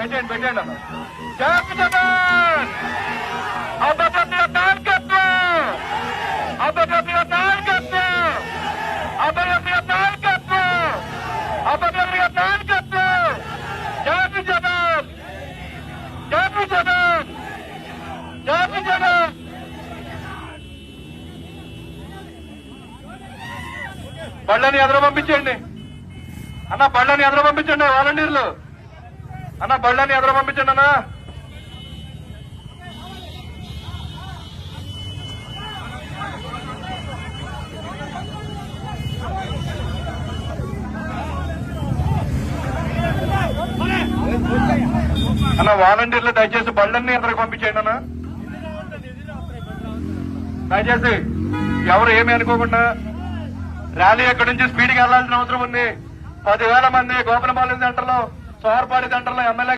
పెట్టండి పెట్టండి అన్న జై జగన్! అభ్యర్థి నాయకత్వం! అభ్యర్థి నాయకత్వం! అభ్యర్థి నాయకత్వం! అభ్యర్థి నాయకత్వం! జై జగన్! జై జగన్! జై జగన్! బళ్ళని ఎదురు పంపించండి. అన్న బళ్ళని ఎదురు పంపించండి వాలంటీర్లు. అన్న బళ్ళని ఎదురు పంపించండి అన్న. అన్న వాలంటీర్లు దయచేసి బళ్ళన్ని ఎదురు పంపించండి అన్న. దయచేసి ఎవరు ఏమి అనుకోకుండా ర్యాలీ ఎక్కడి నుంచి స్పీడ్కి వెళ్ళాల్సిన అవసరం ఉంది. పదివేల మంది గోపనపాలెం సెంటర్లో సోర్పాడి సెంటర్లో ఎమ్మెల్యే